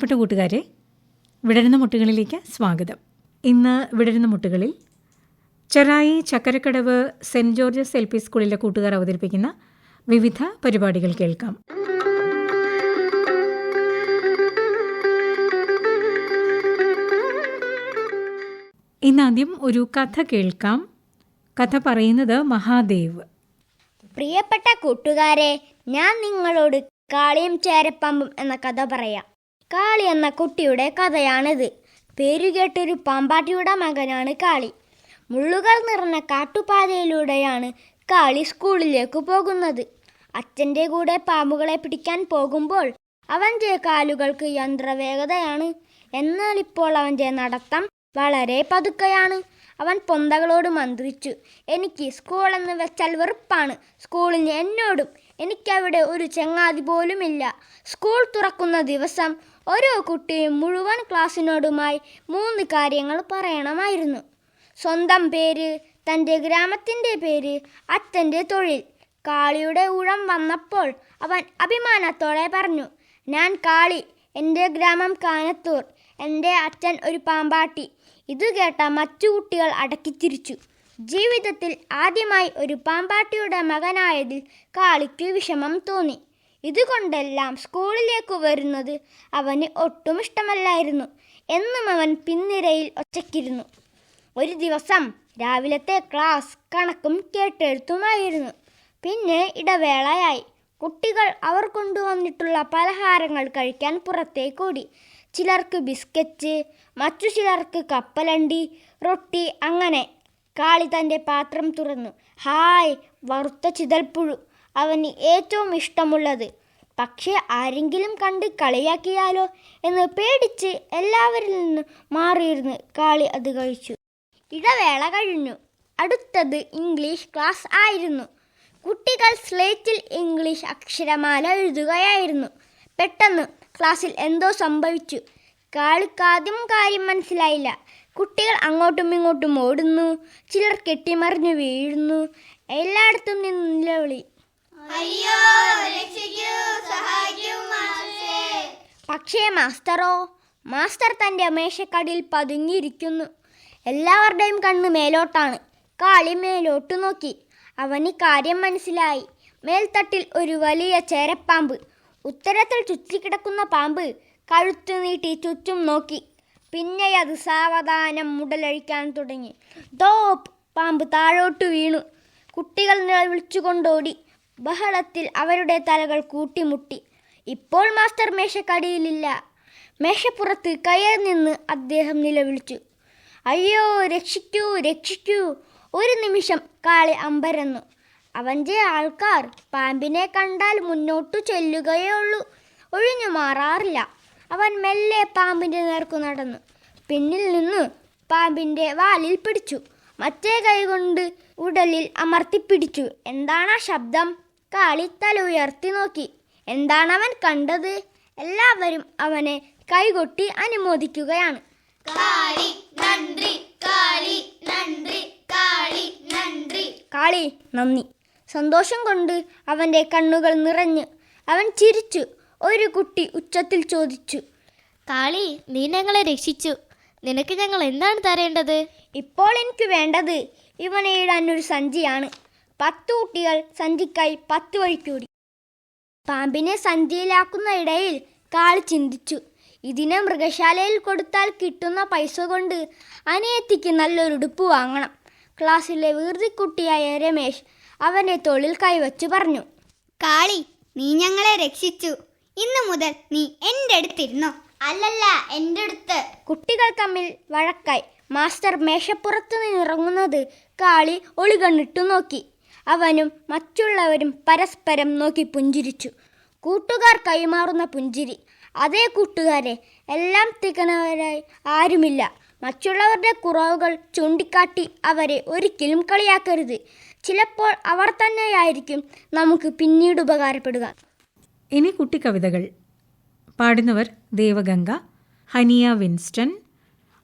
പ്രിയപ്പെട്ട കൂട്ടുകാരെ വിടരുന്ന മുട്ടുകളിലേക്ക് സ്വാഗതം. ഇന്ന് വിടരുന്ന മുട്ടുകളിൽ Cherai Chakkarakadavu saint George's L P സ്കൂളിലെ കൂട്ടുകാർ അവതരിപ്പിക്കുന്ന വിവിധ പരിപാടികൾ കേൾക്കാം. ഇന്നാദ്യം ഒരു കഥ കേൾക്കാം. കഥ പറയുന്നത് മഹാദേവ്. പ്രിയപ്പെട്ട കൂട്ടുകാരെ ഞാൻ നിങ്ങളോട് കാളിയും ചേരപ്പാമ്പും എന്ന കഥ പറയാം. കാളി എന്ന കുട്ടിയുടെ കഥയാണിത്. പേരുകേട്ടൊരു പാമ്പാട്ടിയുടെ മകനാണ് കാളി. മുള്ളുകൾ നിറഞ്ഞ കാട്ടുപാതയിലൂടെയാണ് കാളി സ്കൂളിലേക്ക് പോകുന്നത്. അച്ഛന്റെ കൂടെ പാമ്പുകളെ പിടിക്കാൻ പോകുമ്പോൾ അവന്റെ കാലുകൾക്ക് യന്ത്രവേഗതയാണ്. എന്നാൽ ഇപ്പോൾ അവന്റെ നടത്തം വളരെ പതുക്കെയാണ്. അവൻ പൊന്തകളോട് മന്ത്രിച്ചു എനിക്ക് സ്കൂൾ എന്ന് വെച്ചാൽ വെറുപ്പാണ്. സ്കൂളിന് എന്നോടും എനിക്കവിടെ ഒരു ചങ്ങാതി പോലുമില്ല. സ്കൂൾ തുറക്കുന്ന ദിവസം ഓരോ കുട്ടിയും മുഴുവൻ ക്ലാസ്സിനോടുമായി മൂന്ന് കാര്യങ്ങൾ പറയണമായിരുന്നു. സ്വന്തം പേര് തന്റെ ഗ്രാമത്തിന്റെ പേര് അച്ഛന്റെ തൊഴിൽ. കാളിയുടെ ഊഴം വന്നപ്പോൾ അവൻ അഭിമാനത്തോടെ പറഞ്ഞു ഞാൻ കാളി എന്റെ ഗ്രാമം കാനത്തൂർ എന്റെ അച്ഛൻ ഒരു പാമ്പാട്ടി. ഇത് കേട്ട മറ്റു കുട്ടികൾ അടക്കിച്ചിരിച്ചു ജീവിതത്തിൽ ആദ്യമായി ഒരു പാമ്പാട്ടിയുടെ മകനായതിൽ കാളിക്ക് വിഷമം തോന്നി. ഇതുകൊണ്ടെല്ലാം സ്കൂളിലേക്ക് വരുന്നത് അവന് ഒട്ടും ഇഷ്ടമല്ലായിരുന്നു. എന്നും അവൻ പിന്നിരയിൽ ഒറ്റയ്ക്കിരുന്നു ഒരു ദിവസം രാവിലത്തെ ക്ലാസ് കണക്കും കേട്ടെഴുത്തുമായിരുന്നു. പിന്നെ ഇടവേളയായി. കുട്ടികൾ അവർ കൊണ്ടുവന്നിട്ടുള്ള പലഹാരങ്ങൾ കഴിക്കാൻ പുറത്തേക്കോടി. ചിലർക്ക് ബിസ്ക്കറ്റ് മറ്റു ചിലർക്ക് കപ്പലണ്ടി റൊട്ടി അങ്ങനെ കാളി തന്റെ പാത്രം തുറന്നു. ഹായ് വറുത്ത ചിതൽപ്പുഴു. അവന് ഏറ്റവും ഇഷ്ടമുള്ളത്. പക്ഷേ ആരെങ്കിലും കണ്ട് കളിയാക്കിയാലോ? എന്ന് പേടിച്ച് എല്ലാവരിൽ നിന്ന് മാറിയിരുന്ന് കാളി അത് കഴിച്ചു. ഇടവേള കഴിഞ്ഞു. അടുത്തത് ഇംഗ്ലീഷ് ക്ലാസ് ആയിരുന്നു. കുട്ടികൾ സ്ലേറ്റിൽ ഇംഗ്ലീഷ് അക്ഷരമാല എഴുതുകയായിരുന്നു. പെട്ടെന്ന് ക്ലാസ്സിൽ എന്തോ സംഭവിച്ചു. കാളിക്കാദ്യം കാര്യം മനസ്സിലായില്ല. കുട്ടികൾ അങ്ങോട്ടും ഇങ്ങോട്ടും ഓടുന്നു. ചിലർ കെട്ടിമറിഞ്ഞു വീഴുന്നു. എല്ലായിടത്തും നിന്ന് നിലവിളി. പക്ഷേ മാസ്റ്ററോ മാസ്റ്റർ തന്റെ അമേശക്കടിയിൽ പതുങ്ങിയിരിക്കുന്നു. എല്ലാവരുടെയും കണ്ണ് മേലോട്ടാണ്. കാളി മേലോട്ട് നോക്കി. അവന് കാര്യം മനസ്സിലായി. മേൽത്തട്ടിൽ ഒരു വലിയ ചേരപ്പാമ്പ്. ഉത്തരത്തിൽ ചുറ്റിക്കിടക്കുന്ന പാമ്പ് കഴുത്തു നീട്ടി ചുറ്റും നോക്കി. പിന്നെ അത് സാവധാനം മുടലഴിക്കാൻ തുടങ്ങി. ഡോപ്പ് പാമ്പ് താഴോട്ട് വീണു. കുട്ടികൾ നിലവിളിച്ചുകൊണ്ടോടി ബഹളത്തിൽ അവരുടെ തലകൾ കൂട്ടിമുട്ടി. ഇപ്പോൾ മാസ്റ്റർ മേശക്കടിയിലില്ല. മേശപ്പുറത്ത് കയറി നിന്ന് അദ്ദേഹം നിലവിളിച്ചു. അയ്യോ രക്ഷിക്കൂ രക്ഷിക്കൂ. ഒരു നിമിഷം കാളി അമ്പരന്നു. അവന്റെ ആൾക്കാർ. പാമ്പിനെ കണ്ടാൽ മുന്നോട്ടു ചെല്ലുകയേ ഉള്ളൂ. ഒഴിഞ്ഞു മാറാറില്ല. അവൻ മെല്ലെ പാമ്പിന്റെ നേർക്കു നടന്നു. പിന്നിൽ നിന്ന് പാമ്പിന്റെ വാലിൽ പിടിച്ചു. മറ്റേ കൈകൊണ്ട് ഉടലിൽ അമർത്തിപ്പിടിച്ചു. എന്താണ് ആ ശബ്ദം? കാളി തല ഉയർത്തി നോക്കി. എന്താണ് അവൻ കണ്ടത്? എല്ലാവരും അവനെ കൈകൊട്ടി അനുമോദിക്കുകയാണ്. കാളി നന്ദി കാളി നന്ദി കാളി നന്ദി. കാളി നന്ദി. സന്തോഷം കൊണ്ട് അവന്റെ കണ്ണുകൾ നിറഞ്ഞ് അവൻ ചിരിച്ചു. ഒരു കുട്ടി ഉച്ചത്തിൽ ചോദിച്ചു കാളി നീ ഞങ്ങളെ രക്ഷിച്ചു. നിനക്ക് ഞങ്ങൾ എന്താണ് തരേണ്ടത്? ഇപ്പോൾ എനിക്ക് വേണ്ടത് ഇവനെ ഇടാൻ ഒരു സഞ്ചിയാണ്. പത്ത് കുട്ടികൾ സഞ്ചിക്കായി പത്ത് വഴിക്കൂടി പാമ്പിനെ സഞ്ചിയിലാക്കുന്ന ഇടയിൽ കാളി ചിന്തിച്ചു. ഇതിനെ മൃഗശാലയിൽ കൊടുത്താൽ കിട്ടുന്ന പൈസ കൊണ്ട് അനിയത്തിക്ക് നല്ലൊരു ഉടുപ്പ് വാങ്ങണം ക്ലാസ്സിലെ വീർതിക്കുട്ടിയായ രമേശ് അവന്റെ തൊഴിൽ കൈവച്ചു പറഞ്ഞു. കാളി നീ ഞങ്ങളെ രക്ഷിച്ചു. ഇന്നു മുതൽ നീ എന്റെ അടുത്തിരുന്നോ? അല്ലല്ല എന്റെ അടുത്ത്. കുട്ടികൾ തമ്മിൽ വഴക്കായി മാസ്റ്റർ മേശപ്പുറത്ത് നിന്നിറങ്ങുന്നത് കാളി ഒളികണ്ണിട്ടു നോക്കി. അവനും മറ്റുള്ളവരും പരസ്പരം നോക്കി പുഞ്ചിരിച്ചു. കൂട്ടുകാർ കൈമാറുന്ന പുഞ്ചിരി. അതേ കൂട്ടുകാരെ എല്ലാം തികണവരായി ആരുമില്ല. മറ്റുള്ളവരുടെ കുറവുകൾ ചൂണ്ടിക്കാട്ടി അവരെ ഒരിക്കലും കളിയാക്കരുത്. ചിലപ്പോൾ അവർ തന്നെയായിരിക്കും നമുക്ക് പിന്നീട് ഉപകാരപ്പെടുക. ഇനി കുട്ടിക്കവിതകൾ. പാടുന്നവർ ദേവഗംഗ ഹനിയ വിൻസ്റ്റൺ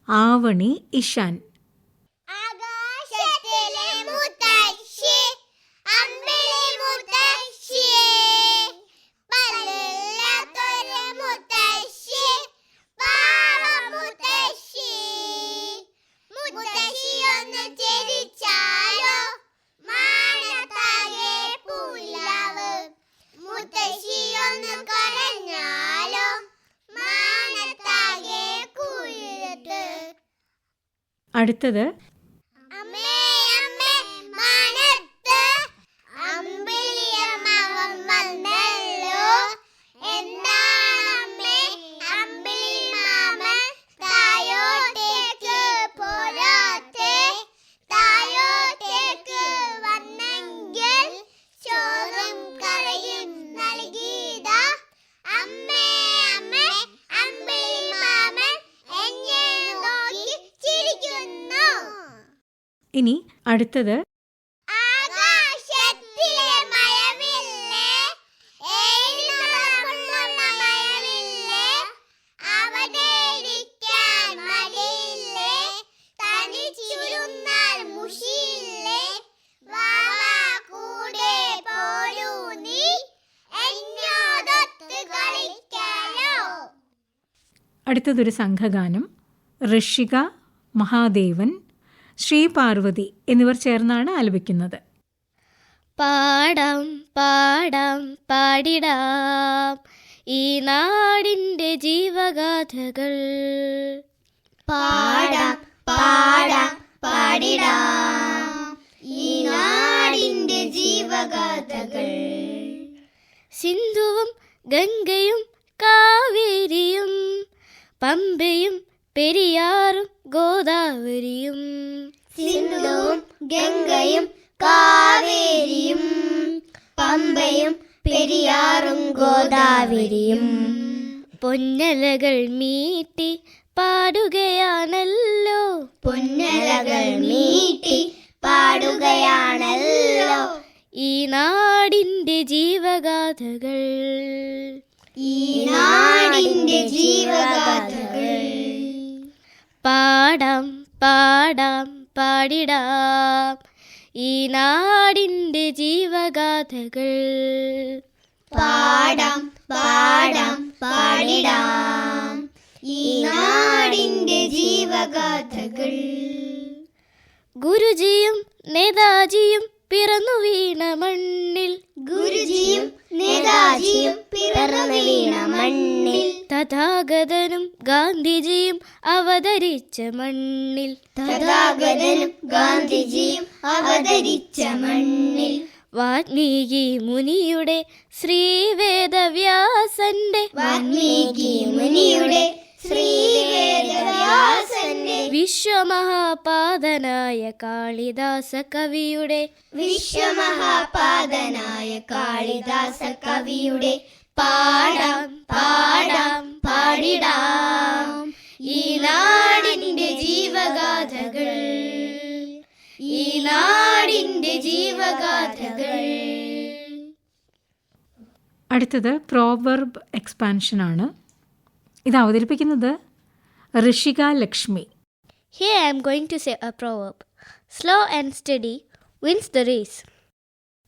ആവണി ഇഷാൻ. അടുത്തത് കളിക്കാലോ അടുത്തതൊരു സംഘഗാനം. ഋഷിക മഹാദേവൻ ശ്രീ പാർവതി എന്നിവർ ചേർന്നാണ് ആലപിക്കുന്നത്. പാടാം പാടാം പാടിടാം. ഈ നാടിന്റെ ജീവഗാഥകൾ. പാടാം പാടാം പാടിടാം. ഈ നാടിന്റെ ജീവഗാഥകൾ. സിന്ധുവും ഗംഗയും കാവേരിയും പമ്പയും പെരിയാറും ഗോദാവരിയും സിന്ധുവും ഗംഗയും കാവേരിയും പമ്പയും പെരിയാറും ഗോദാവരിയും. പൊന്നലകൾ മീട്ടി പാടുകയാണല്ലോ. പൊന്നലകൾ മീട്ടി പാടുകയാണല്ലോ. ഈ നാടിന്റെ ജീവഗാഥകൾ. ഈ നാടിന്റെ ജീവഗാഥകൾ. പാടാം പാടാം പാടിടാം. ഈ നാടിന്റെ ജീവഗാഥകൾ. പാടാം പാടാം പാടിടാം. ഈ നാടിന്റെ ജീവഗാഥകൾ. ഗുരുജിയും നേതാജിയും പിറന്നു വീണ മണ്ണിൽ. ഗുരുജിയും നേതാജിയും പിറന്നു വീണ മണ്ണിൽ. തഥാഗതനും ഗാന്ധിജിയും അവതരിച്ച മണ്ണിൽ. തഥാഗതനും ഗാന്ധിജിയും അവതരിച്ച മണ്ണിൽ. വാൽമീകി മുനിയുടെ ശ്രീവേദവ്യാസന്റെ വാൽമീകി മുനിയുടെ ശ്രീവേദവ്യാസന്റെ വിശ്വമഹാപാതനായ കാളിദാസ കവിയുടെ വിശ്വമഹാപാദനായ കാളിദാസ കവിയുടെ പാടാം പാടാം പാടിടാം. ഈ നാടിന്റെ ജീവഗാഥകൾ ഈ നാടിന്റെ ജീവഗാഥകൾ. അടുത്തത് പ്രോവർബ് എക്സ്പാൻഷൻ ആണ്. ഇത് അവതരിപ്പിക്കുന്നത് Rishika Lakshmi. Here I am going to say a proverb slow and steady wins the race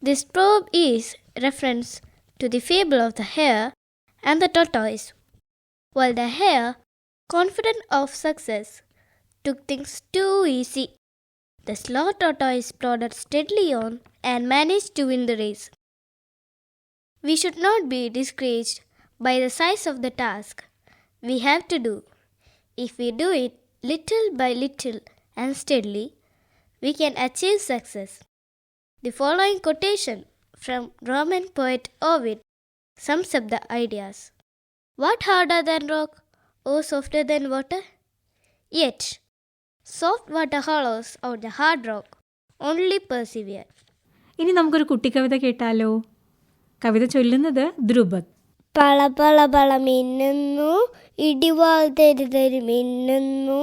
this proverb is reference to the fable of the hare and the tortoise. While the hare, confident of success, took things too easy, the slow tortoise plodded steadily on and managed to win the race. We should not be discouraged by the size of the task we have to do. If we do it little by little and steadily, we can achieve success. The following quotation from Roman poet Ovid sums up the ideas. What harder than rock, or softer than water? Yet, soft water hollows out the hard rock. Only persevere. ഇനി നമുക്കൊരു കുട്ടിക്കവിത കേട്ടാലോ കവിത ചൊല്ലുന്നത് ധ്രുപദ് പള പള പള മിന്നുന്നു ഇടിവാൾ തെരി തെരി മിന്നുന്നു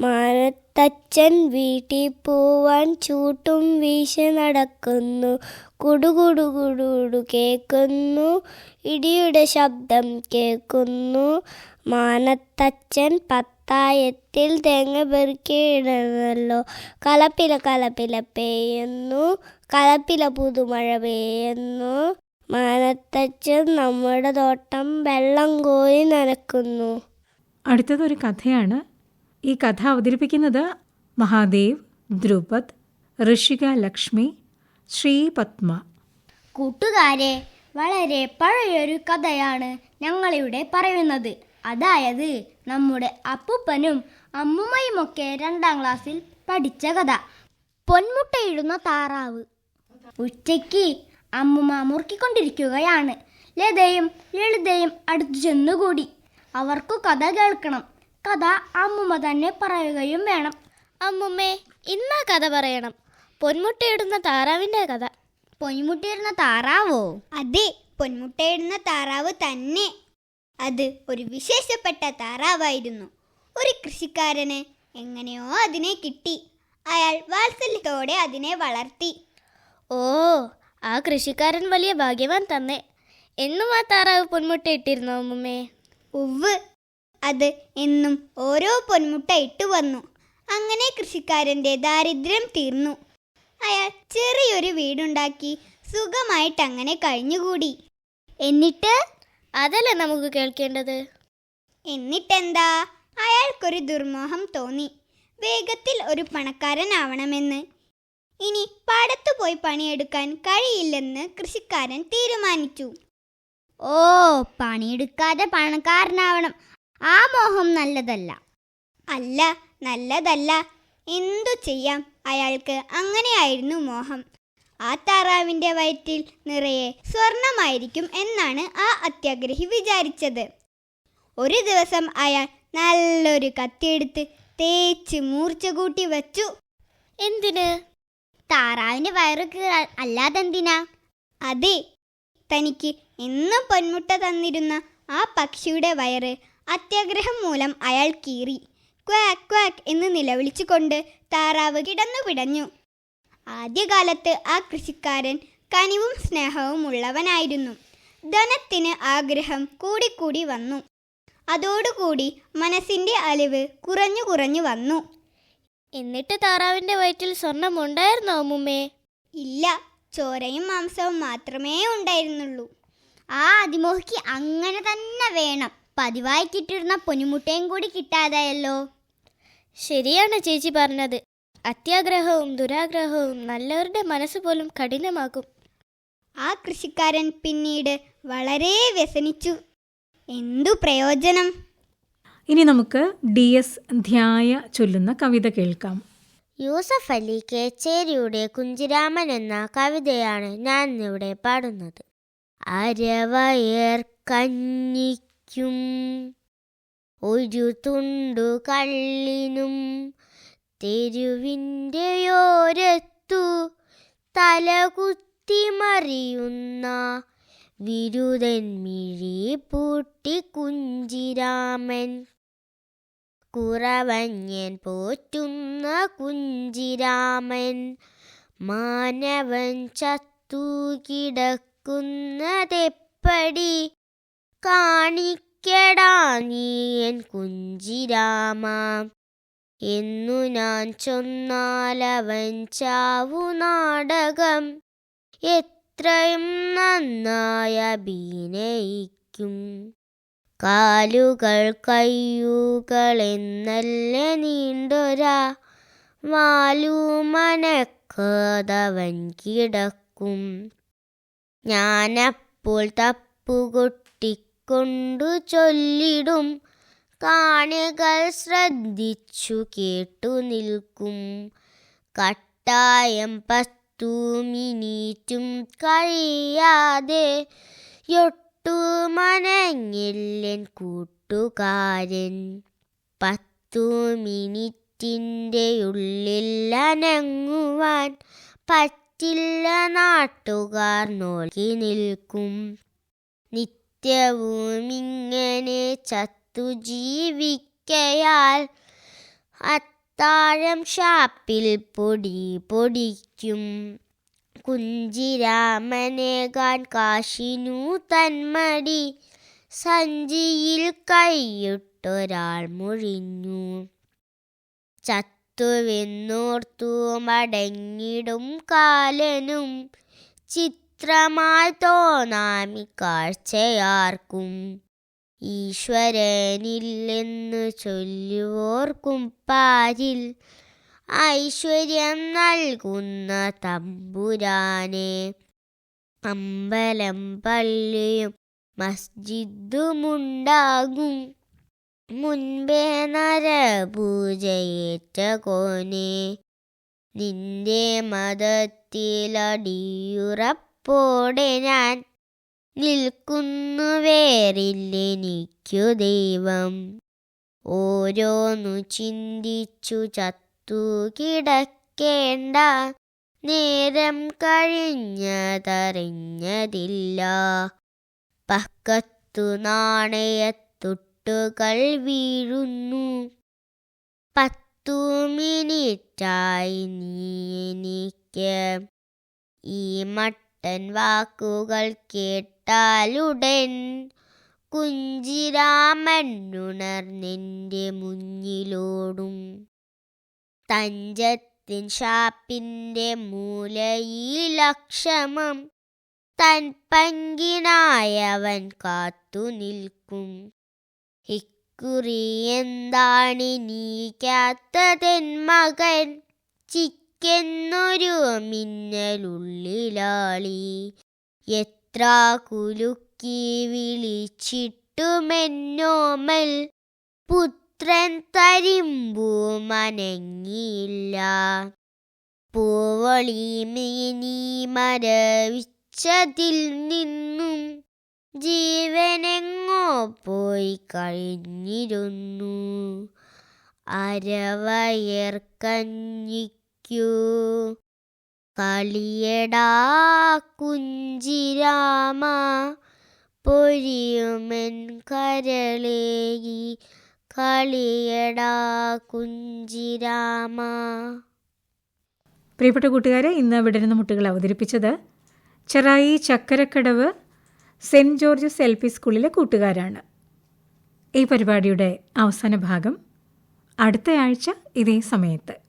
മാനത്തച്ഛൻ വീട്ടിൽ പോവാൻ ചൂട്ടും വീശ നടക്കുന്നു. കുടുകുടുകുടുകുടു കുടുകുടു കേൾക്കുന്നു. ഇടിയുടെ ശബ്ദം കേൾക്കുന്നു. മാനത്തച്ഛൻ പത്തായത്തിൽ തേങ്ങ പെറുക്കിയിടുന്നല്ലോ. കലപ്പില കലപ്പില പെയ്യുന്നു. കലപ്പില പുതുമഴ പെയ്യുന്നു. മാനത്തച്ഛൻ നമ്മുടെ തോട്ടം വെള്ളം കോരി നനക്കുന്നു. അടുത്തതൊരു കഥയാണ് ഈ കഥ അവതരിപ്പിക്കുന്നത് മഹാദേവ് ധ്രുപദ് ഋഷിക ലക്ഷ്മി ശ്രീ പത്മ. കൂട്ടുകാരെ വളരെ പഴയൊരു കഥയാണ് ഞങ്ങളിവിടെ പറയുന്നത്. അതായത് നമ്മുടെ അപ്പൂപ്പനും അമ്മുമ്മയുമൊക്കെ രണ്ടാം ക്ലാസ്സിൽ പഠിച്ച കഥ. പൊന്മുട്ടയിടുന്ന താറാവ്. ഉച്ചയ്ക്ക് അമ്മുമ്മ മുറുക്കിക്കൊണ്ടിരിക്കുകയാണ്. ലതയും ലളിതയും അടുത്തു ചെന്നുകൂടി. അവർക്കു കഥ കേൾക്കണം. കഥ അമ്മുമ്മ തന്നെ പറയുകയും വേണം. അമ്മുമ്മേ ഇന്നാ കഥ പറയണം. പൊന്മുട്ടയിടുന്ന താറാവിന്റെ കഥ. പൊന്മുട്ടയിടുന്ന താറാവോ? അതെ പൊന്മുട്ടയിടുന്ന താറാവ് തന്നെ. അത് ഒരു വിശേഷപ്പെട്ട താറാവായിരുന്നു. ഒരു കൃഷിക്കാരന് എങ്ങനെയോ അതിനെ കിട്ടി. അയാൾ വാത്സല്യത്തോടെ അതിനെ വളർത്തി. ഓ ആ കൃഷിക്കാരൻ വലിയ ഭാഗ്യവാൻ തന്നെ. എന്നും ആ താറാവ് പൊന്മുട്ട ഇട്ടിരുന്നോ അമ്മുമ്മേ? ഉവ് അത് എന്നും ഓരോ പൊന്മുട്ട ഇട്ടു വന്നു. അങ്ങനെ കൃഷിക്കാരന്റെ ദാരിദ്ര്യം തീർന്നു. അയാൾ ചെറിയൊരു വീടുണ്ടാക്കി സുഖമായിട്ട് അങ്ങനെ കഴിഞ്ഞുകൂടി. എന്നിട്ട്? അതല്ലേ നമുക്ക് കേൾക്കേണ്ടത്? എന്നിട്ടെന്താ? അയാൾക്കൊരു ദുർമോഹം തോന്നി. വേഗത്തിൽ ഒരു പണക്കാരനാവണമെന്ന്. ഇനി പാടത്തു പോയി പണിയെടുക്കാൻ കഴിയില്ലെന്ന് കൃഷിക്കാരൻ തീരുമാനിച്ചു. ഓ പണിയെടുക്കാതെ പണക്കാരനാവണം. ആ മോഹം നല്ലതല്ല. അല്ല നല്ലതല്ല. എന്തു ചെയ്യാം? അയാൾക്ക് അങ്ങനെയായിരുന്നു മോഹം. ആ താറാവിന്റെ വയറ്റിൽ നിറയെ സ്വർണമായിരിക്കും എന്നാണ് ആ അത്യാഗ്രഹി വിചാരിച്ചത്. ഒരു ദിവസം അയാൾ നല്ലൊരു കത്തിയെടുത്ത് തേച്ച് മൂർച്ച കൂട്ടി വച്ചു. എന്തിന്? താറാവിന് വയറ് കീറാൻ അല്ലാതെന്തിനാ? അതെ തനിക്ക് എന്നും പൊന്മുട്ട തന്നിരുന്ന ആ പക്ഷിയുടെ വയറ് അത്യാഗ്രഹം മൂലം അയാൾ കീറി. ക്വാക് ക്വാക് എന്ന് നിലവിളിച്ചുകൊണ്ട് താറാവ് കിടന്നു പിടഞ്ഞു. ആദ്യകാലത്ത് ആ കൃഷിക്കാരൻ കനിവും സ്നേഹവും ഉള്ളവനായിരുന്നു. ധനത്തിന് ആഗ്രഹം കൂടിക്കൂടി വന്നു. അതോടുകൂടി മനസ്സിന്റെ അലിവ് കുറഞ്ഞു കുറഞ്ഞു വന്നു. എന്നിട്ട് താറാവിന്റെ വയറ്റിൽ സ്വർണം ഉണ്ടായിരുന്നോ മുമ്മേ ഇല്ല ചോരയും മാംസവും മാത്രമേ ഉണ്ടായിരുന്നുള്ളൂ. ആ അതിമോഹിക്ക് അങ്ങനെ തന്നെ വേണം. പതിവായി കിട്ടിയിരുന്ന പൊന്നുമുട്ടയും കൂടി കിട്ടാതായല്ലോ. ശരിയാണ് ചേച്ചി പറഞ്ഞത്. അത്യാഗ്രഹവും ദുരാഗ്രഹവും നല്ലവരുടെ മനസ്സ് പോലും കഠിനമാക്കും. ആ കൃഷിക്കാരൻ പിന്നീട് വളരെ വ്യസനിച്ചു. എന്തു പ്രയോജനം? ഇനി നമുക്ക് ഡി എസ് ധ്യായ ചൊല്ലുന്ന കവിത കേൾക്കാം. യൂസഫ് അലി കേച്ചേരിയുടെ കുഞ്ചിരാമൻ എന്ന കവിതയാണ് ഞാൻ ഇവിടെ പാടുന്നത്. അരവയർ കഞ്ഞിക്കും ഒരു തുണ്ടു കള്ളിനും തെരുവിന്റെ ഓരത്തു തലകുത്തി മറിയുന്ന വിരുദൻ മിഴി പൂട്ടി കുഞ്ചിരാമൻ. കുറവഞ്ഞൻ പോറ്റുന്ന കുഞ്ചിരാമൻ മാനവൻ ചത്തു കിടക്കുന്നതെപ്പടി? കാണിക്കടാ നീയൻ കുഞ്ചിരാമ. എന്നു ഞാൻ ചൊന്നാലവൻ ചാവു നാടകം. എത്രയും നന്നായി അഭിനയിക്കും. കാലുകൾ കയ്യുകൾ എന്നല്ലേ നീണ്ടൊരാ. വാലുമനക്കതവൻ കിടക്കും. ഞാനപ്പോൾ തപ്പുകൊട്ടിക്കൊണ്ടു ചൊല്ലിടും. കാണികൾ ശ്രദ്ധിച്ചു കേട്ടു നിൽക്കും. കട്ടായം പത്തു മിനിറ്റും കഴിയാതെ ഒട്ടു മനങ്ങില്ലൻ കൂട്ടുകാരൻ. പത്തു മിനിറ്റിന്റെ ഉള്ളിൽ അനങ്ങുവാൻ പറ്റില്ല നാട്ടുകാർ നോക്കി നിൽക്കും. നിത്യവും ഇങ്ങനെ ചത്തു ജീവിക്കയാൽ അത്താഴം ഷാപ്പിൽ പൊടി പൊടിക്കും. കുഞ്ചിരാമനേകാൻ കാശിനു തന്മടി. സഞ്ചിയിൽ കൈയിട്ടൊരാൾ മുഴിഞ്ഞു. ചത്തുവെന്നോർത്തു മടങ്ങിടും കാലനും. ചിത്രമായി തോന്നാമി കാഴ്ചയാർക്കും. ഈശ്വരനില്ലെന്നു ചൊല്ലുവോർക്കും പാരിൽ. ഐശ്വര്യം നൽകുന്ന തമ്പുരാനെ. അമ്പലം പള്ളിയും മസ്ജിദുമുണ്ടാകും. മുൻപേ നരപൂജയേറ്റ കോനെ. നിന്റെ മതത്തിലടിയുറപ്പോടെ ഞാൻ നിൽക്കുന്നു വേറില്ലെനിക്കു ദൈവം. ഓരോന്നു ചിന്തിച്ചു ചത്തു കിടക്കേണ്ട നേരം കഴിഞ്ഞതറിഞ്ഞതില്ല. പക്കത്തു നാണയത്തൊട്ടുകൾ വീഴുന്നു. പത്തു മിനിറ്റായി നീ എനിക്ക് ഈ മട്ടൻ വാക്കുകൾ കേട്ടാലുടൻ കുഞ്ചിരാമനുണർന്നെന്റെ മുന്നിലോടും. തഞ്ചത്തിൻ ഷാപ്പിന്റെ മൂലയിലക്ഷമം തൻ പങ്കിനായവൻ കാത്തു നിൽക്കും. ഇക്കുറി എന്താണ് നീക്കാത്തതെൻ മകൻ? ചിക്കെന്നൊരു മിന്നലുള്ളിലാളി. എത്ര കുലുക്കി വിളിച്ചിട്ടുമെന്നോമൽ. പുത്രൻ തരിമ്പൂ മനങ്ങിയില്ല. പൂവളി മീനി മരവിച്ചതിൽ നിന്നും ജീവനെങ്ങോ പോയി കഴിഞ്ഞിരുന്നു. അരവയർ കഞ്ഞിക്കു കളിയടാ കുഞ്ചിരാമ പൊരിയുമെൻ കരളേകി. കളിയടാ കുഞ്ചിരാമ പ്രിയപ്പെട്ട കൂട്ടുകാരെ ഇന്ന് വിടരുന്ന മുട്ടുകൾ അവതരിപ്പിച്ചത് Cherai Chakkarakadavu saint George's L P സ്കൂളിലെ കൂട്ടുകാരാണ്. ഈ പരിപാടിയുടെ അവസാന ഭാഗം അടുത്തയാഴ്ച ഇതേ സമയത്ത്.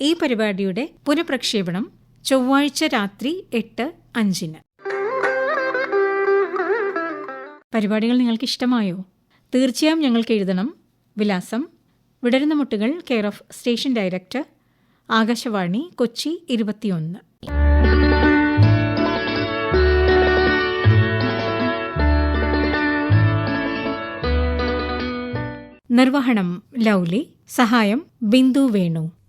ഈ പരിപാടിയുടെ പുനഃപ്രക്ഷേപണം ചൊവ്വാഴ്ച രാത്രി എട്ട് അഞ്ചിന്. പരിപാടികൾ നിങ്ങൾക്ക് ഇഷ്ടമായോ? തീർച്ചയായും ഞങ്ങൾക്ക് എഴുതണം. വിലാസം. വിടരുന്ന മുട്ടുകൾ care of station director Akashvani Kochi ഇരുപത്തിയൊന്ന്. നിർവഹണം ലൗലി. സഹായം ബിന്ദു വേണു.